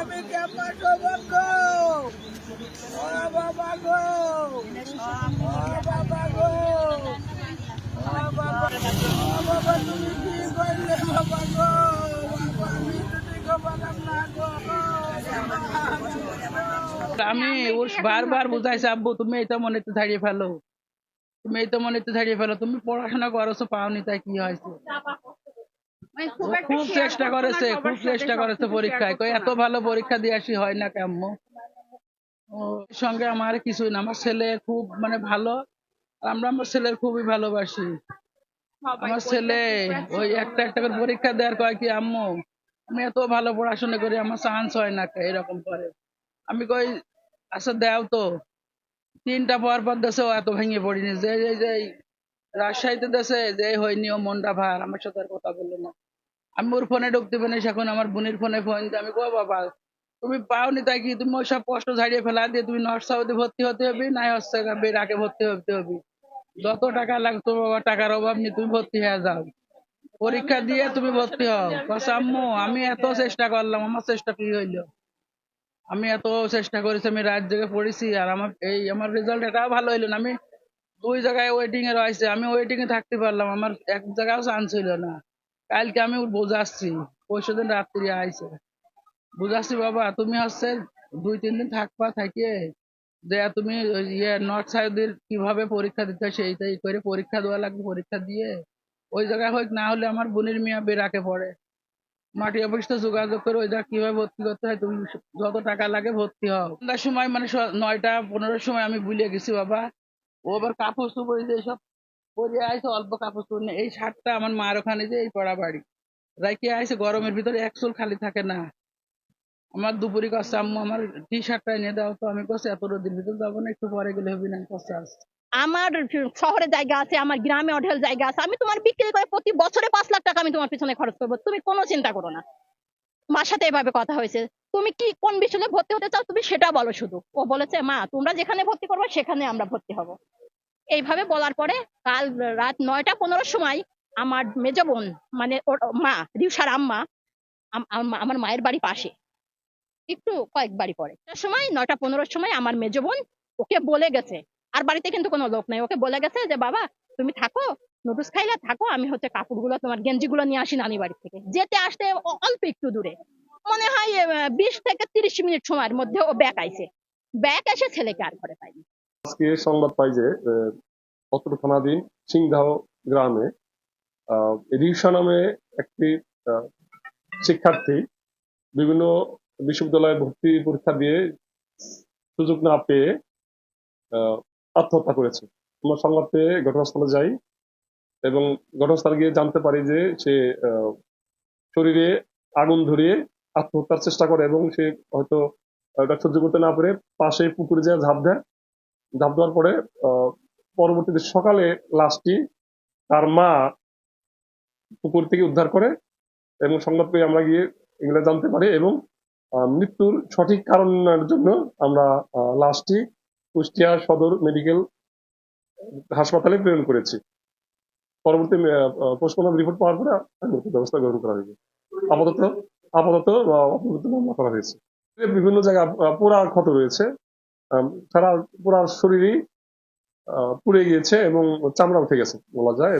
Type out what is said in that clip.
আমি কেমন বাবা ও বাবা তুমি কি করলে বাবা গো আমি তো ঠিক পেলাম না গো আমি ওর বারবার বুঝাইছি আব্বু তুমি এটা মনেতে ছাড়িয়ে ফেলো তুমি ছাড়িয়ে ফেলো, তুমি পড়াশোনা করছ, পাওনি, তাই কি হয়েছে? খুব চেষ্টা করেছে খুব চেষ্টা করেছে পরীক্ষায় এত ভালো পরীক্ষা দিয়ে আসি হয় না কেমন সঙ্গে আমার কিছুই না আমার ছেলে খুব মানে ভালো আমরা আমার ছেলের খুবই ভালোবাসি। আমার ছেলে ওই একটা একটা করে পরীক্ষা দেওয়ার কয় কি আম্মু আমি এত ভালো পড়াশোনা করি আমার চান্স হয় না কে, এরকম করে। আমি কই আচ্ছা দেও তো। তিনটা পর পর দেশে এত ভেঙে পড়িনি যে যে যে রাজশাহীতে দেশে যে হয়নি ও মনটা ভার আমার সাথে আর কথা বলল না। আমি ওর ফোনে ঢুকতে পারি এখন আমার বোনের ফোনে ফোন দিয়ে আমি কো বাবা, তুমি পাওনি তাই কি? তুমি ওইসব কষ্ট ছাড়িয়ে ফেলা দিয়ে তুমি নর্থ সাউথে ভর্তি হতে হবে নাই হচ্ছে বেরাকে ভর্তি হতে হবে? যত টাকা লাগতো বাবা, টাকার অভাব নেই, তুমি ভর্তি হয়ে যাও। পরীক্ষা দিয়ে তুমি ভর্তি হও। আম্মু, আমি এত চেষ্টা করলাম, আমার চেষ্টা কি হইল? আমি এত চেষ্টা করেছি, আমি রাত জেগে পড়েছি, আর আমার এই, আমার রেজাল্ট এটাও ভালো হইল না। আমি দুই জায়গায় ওয়েটিং এ রয়েছে, আমি ওয়েটিং এ থাকতে পারলাম, আমার এক জায়গাও চান্স হইল না। কালকে আমি ওর বোঝাচ্ছি পরশু দিন রাত্রি আইছে। বুঝাচ্ছি বাবা, তুমি হচ্ছে দুই, তিন দিন থাকবা, থাকিয়ে। যে তুমি ইয়ে নর্থ সাউথের কীভাবে পরীক্ষা দিতে হয় সেইটাই করে পরীক্ষা দেওয়া লাগবে, পরীক্ষা দিয়ে। ওই জায়গায় হোক, না হলে আমার বোনের মিয়া বেরাকে পড়ে। মাটি অফিস যোগাযোগ করে ওই জায়গা কীভাবে ভর্তি করতে হয়, তুমি যত টাকা লাগে ভর্তি হও। সন্ধ্যার সময় মানে নয়টা, পনেরোর সময় আমি ভুলে গেছি, বাবা। ও আবার কাপড় চোপড় যে সব পরে আইসে অল্প কাপড় চোপড় নিয়ে। এই শার্টটা আমার মার ওখানে যে এই পড়া বাড়ি। রাইকে আইসে গরমের ভিতরে এক চুল খালি থাকে না। আমার দুপুরি কষ্ট আম্মু আমার টি শার্টটা এনে দাও তো, আমি কষ্ট এত রোদের ভিতরে যাব না, একটু পরে গেলে হবে না কষ্ট আছে আমার শহরে জায়গা আছে, আমার গ্রামে অঢেল জায়গা আছে, আমি তোমার বিক্রি করে প্রতি বছরে পাঁচ লাখ টাকা আমি তোমার পিছনে খরচ করব, তুমি কোনো চিন্তা করো না। মার সাথে এভাবে কথা হয়েছে। তুমি কি কোন বিষয়ে ভর্তি হতে চাও তুমি সেটা বলো শুধু। ও বলেছে, মা, তোমরা যেখানে ভর্তি করবে, সেখানে আমরা ভর্তি হব। এইভাবে বলার পরে কাল রাত নয়টা পনেরোর সময় আমার মেজ বোন মানে ওর মা রিউসার আম্মা, আম- আম- আমার মায়ের বাড়ি পাশে। একটু কয়েক বাড়ি পরে। সময়, নয়টা পনেরোর সময় আমার মেজ বোন ওকে বলে গেছে। আর বাড়িতে কিন্তু কোনো লোক নাই। ওকে বলে গেছে যে, বাবা, তুমি থাকো, নুডলস খাইলে থাকো, আমি হচ্ছে কাপড়গুলো, তোমার গেঞ্জিগুলো নিয়ে আসি নানি বাড়ি থেকে। যেতে আসতে অল্প একটু দূরে। মনে হয় বিশ থেকে তিরিশ মিনিট সময়ের মধ্যে ও ব্যাক আইছে। ব্যাক এসে ছেলেকে আর ঘরে পাইনি আজকে সংবাদ পাই যে অত্র থানাধীন সিংদাহ গ্রামে রিউসা নামে একটি শিক্ষার্থী বিভিন্ন বিশ্ববিদ্যালয়ে ভর্তি পরীক্ষা দিয়ে সুযোগ না পেয়ে আত্মহত্যা করেছে। আমরা সংবাদ পেয়ে ঘটনাস্থলে যাই এবং ঘটনাস্থলে গিয়ে জানতে পারি যে সে শরীরে আগুন ধরিয়ে আত্মহত্যার চেষ্টা করে এবং সে হয়তো ওটা সহ্য করতে না পেরে পাশে পুকুরে যায় ঝাঁপ দেয়। ঝাঁপ দেওয়ার পরে পরবর্তীতে সকালে লাশটি তার মা পুকুর থেকে উদ্ধার করে এবং সংবাদ পেয়ে আমরা গিয়ে এগুলো জানতে পারি এবং মৃত্যুর সঠিক কারণের জন্য আমরা লাশটি কুষ্টিয়া সদর মেডিকেল হাসপাতালে প্রেরণ করেছি। পরবর্তী পোস্টমর্টম রিপোর্ট পাওয়ার পরে ব্যবস্থা গ্রহণ করা হয়েছে। আপাতত আপাতত মামলা করা হয়েছে। বিভিন্ন জায়গায় পোড়া ক্ষত রয়েছে। সারা পুরা শরীরই পুড়ে গিয়েছে এবং চামড়া উঠে গেছে বলা যায়।